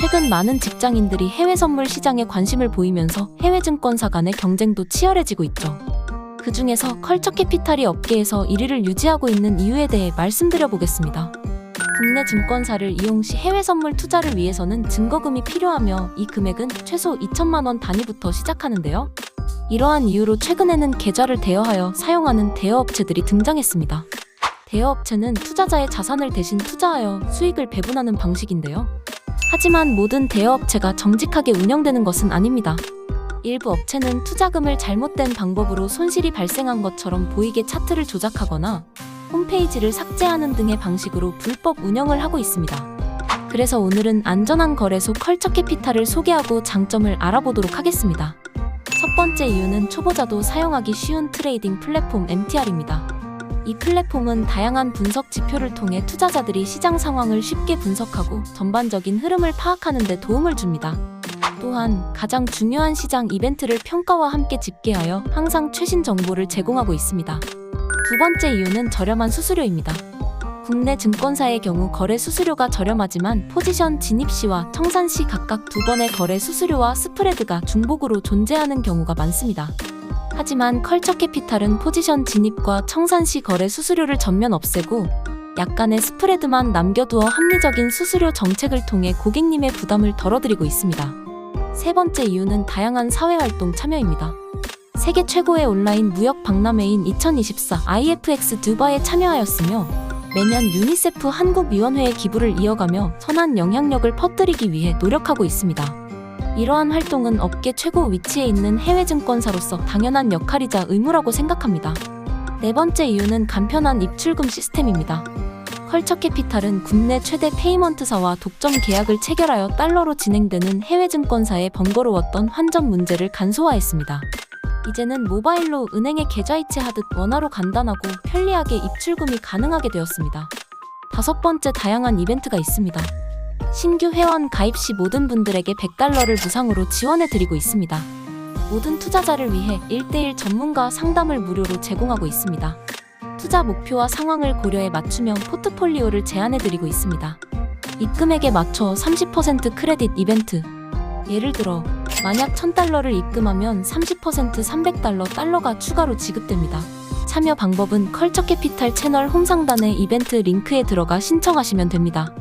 최근 많은 직장인들이 해외 선물 시장에 관심을 보이면서 해외 증권사 간의 경쟁도 치열해지고 있죠. 그 중에서 컬처 캐피탈이 업계에서 1위를 유지하고 있는 이유에 대해 말씀드려 보겠습니다. 국내 증권사를 이용 시 해외 선물 투자를 위해서는 증거금이 필요하며 이 금액은 최소 2천만 원 단위부터 시작하는데요. 이러한 이유로 최근에는 계좌를 대여하여 사용하는 대여업체들이 등장했습니다. 대여업체는 투자자의 자산을 대신 투자하여 수익을 배분하는 방식인데요. 하지만 모든 대여업체가 정직하게 운영되는 것은 아닙니다. 일부 업체는 투자금을 잘못된 방법으로 손실이 발생한 것처럼 보이게 차트를 조작하거나 홈페이지를 삭제하는 등의 방식으로 불법 운영을 하고 있습니다. 그래서 오늘은 안전한 거래소 컬처 캐피탈을 소개하고 장점을 알아보도록 하겠습니다. 첫 번째 이유는 초보자도 사용하기 쉬운 트레이딩 플랫폼 MTR입니다. 이 플랫폼은 다양한 분석 지표를 통해 투자자들이 시장 상황을 쉽게 분석하고 전반적인 흐름을 파악하는 데 도움을 줍니다. 또한 가장 중요한 시장 이벤트를 평가와 함께 집계하여 항상 최신 정보를 제공하고 있습니다. 두 번째 이유는 저렴한 수수료입니다. 국내 증권사의 경우 거래 수수료가 저렴하지만 포지션 진입 시와 청산 시 각각 두 번의 거래 수수료와 스프레드가 중복으로 존재하는 경우가 많습니다. 하지만 컬처 캐피탈은 포지션 진입과 청산 시 거래 수수료를 전면 없애고 약간의 스프레드만 남겨두어 합리적인 수수료 정책을 통해 고객님의 부담을 덜어드리고 있습니다. 세 번째 이유는 다양한 사회활동 참여입니다. 세계 최고의 온라인 무역 박람회인 2024 IFX 두바이에 참여하였으며 매년 유니세프 한국위원회에 기부를 이어가며 선한 영향력을 퍼뜨리기 위해 노력하고 있습니다. 이러한 활동은 업계 최고 위치에 있는 해외 증권사로서 당연한 역할이자 의무라고 생각합니다. 네 번째 이유는 간편한 입출금 시스템입니다. 컬처 캐피탈은 국내 최대 페이먼트사와 독점 계약을 체결하여 달러로 진행되는 해외 증권사의 번거로웠던 환전 문제를 간소화했습니다. 이제는 모바일로 은행에 계좌 이체하듯 원화로 간단하고 편리하게 입출금이 가능하게 되었습니다. 다섯 번째 다양한 이벤트가 있습니다. 신규 회원 가입 시 모든 분들에게 100달러를 무상으로 지원해 드리고 있습니다. 모든 투자자를 위해 1대1 전문가 상담을 무료로 제공하고 있습니다. 투자 목표와 상황을 고려해 맞춤형 포트폴리오를 제안해 드리고 있습니다. 입금액에 맞춰 30% 크레딧 이벤트. 예를 들어 만약 1000달러를 입금하면 30% 300달러 달러가 추가로 지급됩니다. 참여 방법은 컬처 캐피탈 채널 홈 상단의 이벤트 링크에 들어가 신청하시면 됩니다.